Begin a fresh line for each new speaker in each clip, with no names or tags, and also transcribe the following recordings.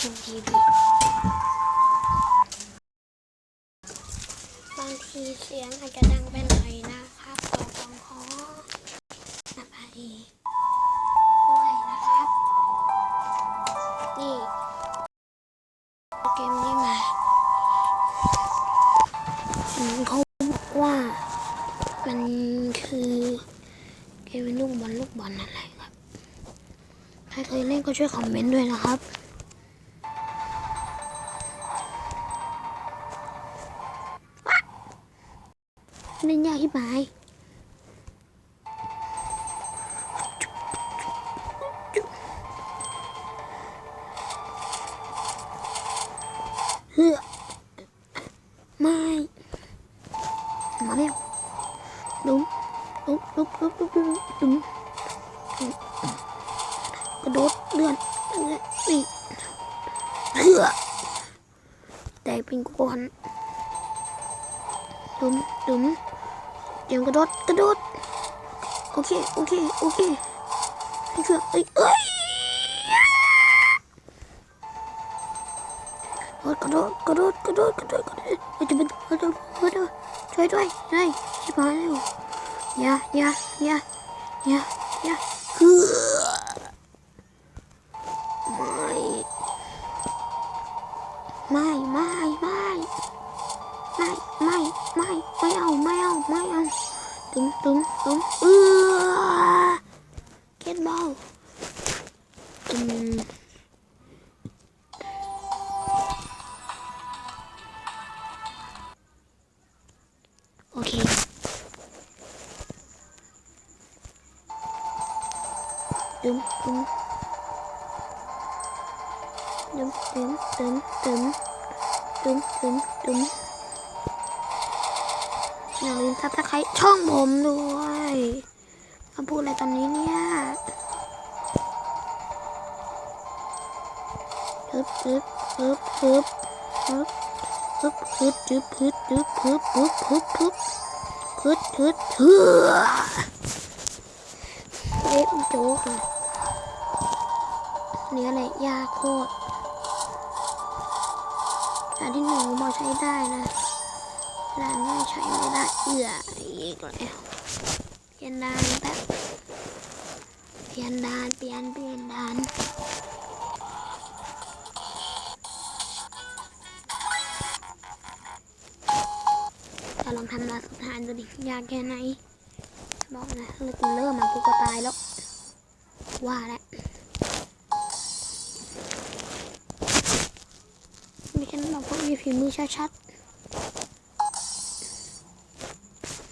คงทีวีบางทีเสียงอาจจะดังไปหน่อยนะครับต่อตองขออภัยด้วยนะครับ นี่เกมนี้มาอืมเขาบอกว่ามันคือเกมนลูกบอลลูกบอลอะไรครับ ใครเคยเล่นก็ช่วยคอมเมนต์ด้วยนะครับ ดุมดุมเตรียมกระโดดกระโดดโอเคโอเคโอเคนี่คือเอ้ยเอ้ยกระโดดกระโดดกระโดดกระโดดกระโดดเอ้ยจะเป็นกระโดดกระโดดช่วยด้วยช่วยชิบหายแล้วอย่าอย่าอย่าอย่าอย่าเฮ้อไม่ไม่ไม่ไม่ไม่ mèo mèo mèo túm túm túm ưa kết bao ok Okay. Dum dum. Dum dum dum dum. Dum dum. ออเก็ตบอลอืมโอเคตุ้มตุ้มตุ้มตุ้มตุ้มตุ้มตุ้มตุ้มตุ้มอย่าลืมทับตะไคร้ช่องผมด้วยมาพูดอะไรตอนนี้เนี่ยฮึบฮึบฮึบฮึบฮึบฮึบฮึบฮึบฮึบฮึบฮึบฮึบฮึบฮึบฮึบฮึบ เอืออีกแล้วเปลี่ยนดานแป๊บเปลี่ยนดานเปลี่ยนเปลี่ยนดานจะลองทำลาสุดทานดูดิยากแค่ไหนบอกนะเลิกเริ่มมากูก็ตายแล้ว ว่าแล้วม่ใช่บอกว่ามีฝีมือชัดๆ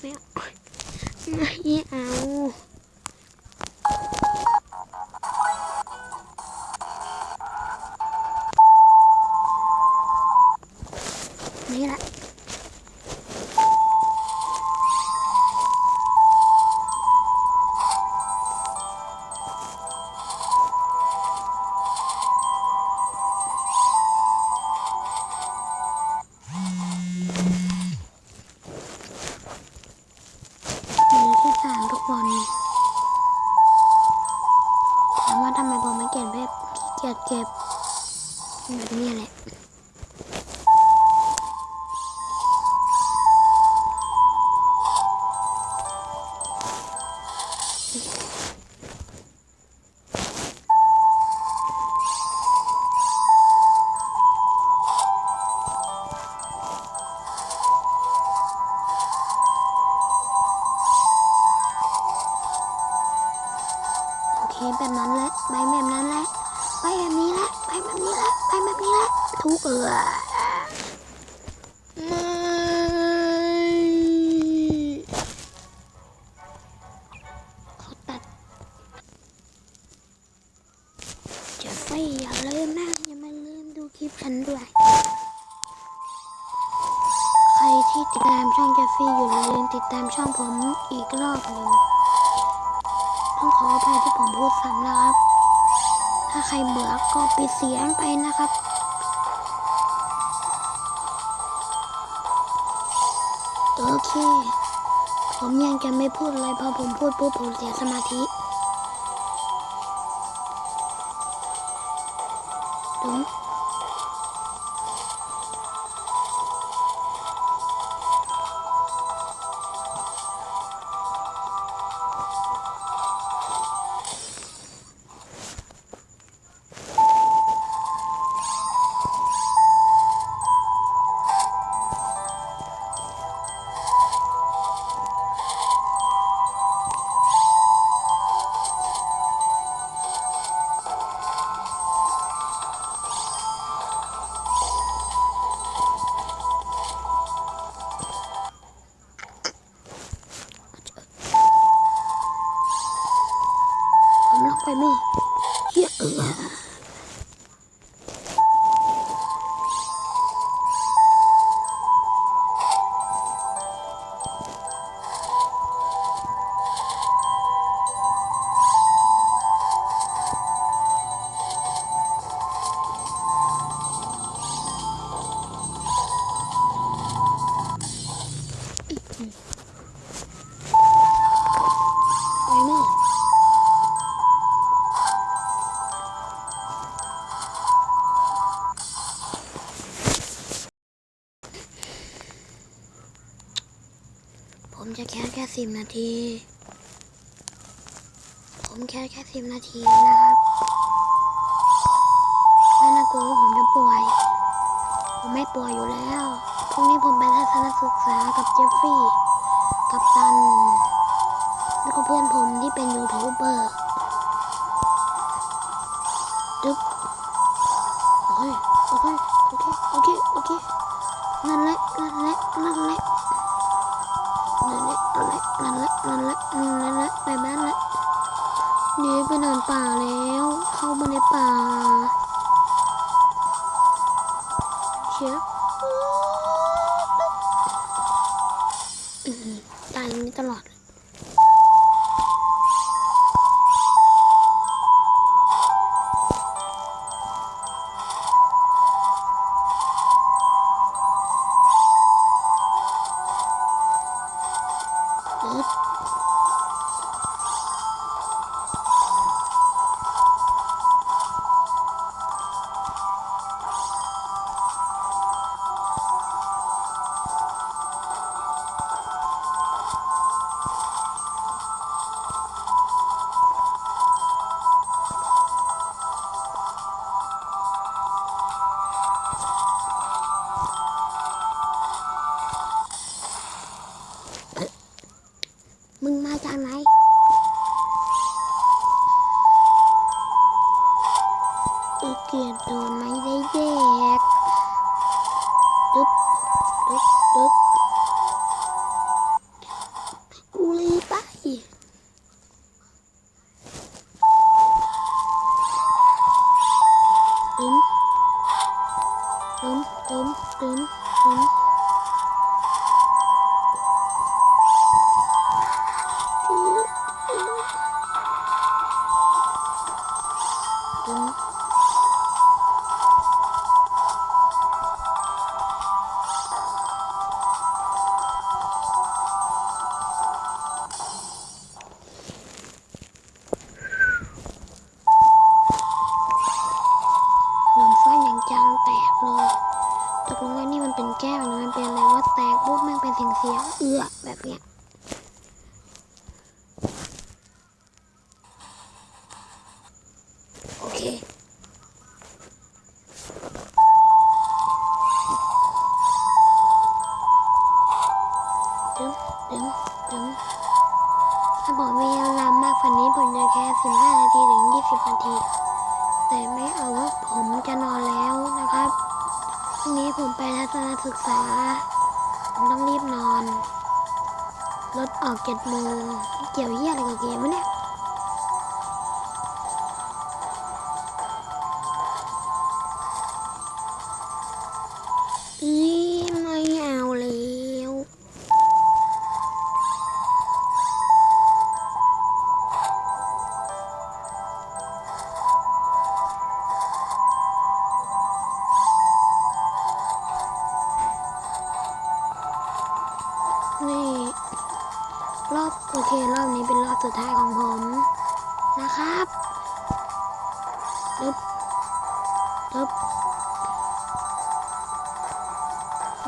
ไม่เอา บขี้เกียจเก็บแบบนี้แหละโอเคแบบนั้นแหละไปแบบนั้นแหละ ทุกเออไม่เขาตัดเจะไฟอย่าลืมนะอย่ามาลืมดูคลิปฉันด้วย ใครที่ติดตามช่องเจฟฟี่อยู่อย่าลืมติดตามช่องผมอีกรอบหนึ่งต้องขออภัยที่ผมพูดซ้ำนะครับ ถ้าใครเบื่อก็ปิดเสียงไปนะครับ ผมยังจะไม่พูดอะไรพอผมพูดปุ๊บผมเสียสมาธิ 快乐耶呃 ผมจะแค่แค่สิบนาที ผมแค่แค่สิบนาทีนะครับไม่น่ากลัวว่าผมจะป่วย ผมไม่ป่วยอยู่แล้วพรุ่งนี้ผมไปทัศนศึกษากับเจฟฟี่ กับตัน แล้วก็เพื่อนผมที่เป็นยูทูบเบอร์จึ๊บโอเคโอเคโอเคโอเคโอเคนั่นแหละนั่นแหละนั่นแหละ ละนั่นแหละนั่นแหละนั่นแหละนั่นแหละไปบ้านละหนีไปนอนป่าแล้ว เข้ามาในป่าเชียตายอย่างนี้ตลอด food. เอือแบบเนี้ยโอเคดึงดึงดึงถ้าบอกไม่ยาวนานมากฝันนี้ผมจะแค่สิบห้านาทีถึงยี่สิบนาที แต่ไม่เอาว่าผมจะนอนแล้วนะครับพรุ่งนี้ผมไปทัศนศึกษา ออกเจ็ดโมงเกี่ยวเหี้ยอะไรกับเกมวะเนี่ย สุดท้ายของผมนะครับดึบดึบ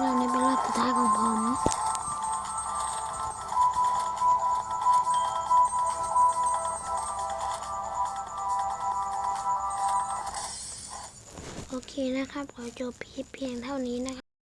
รอบนี้เป็นรอบสุดท้ายของผมโอเคนะครับ ขอจบเพียงเท่านี้นะครับ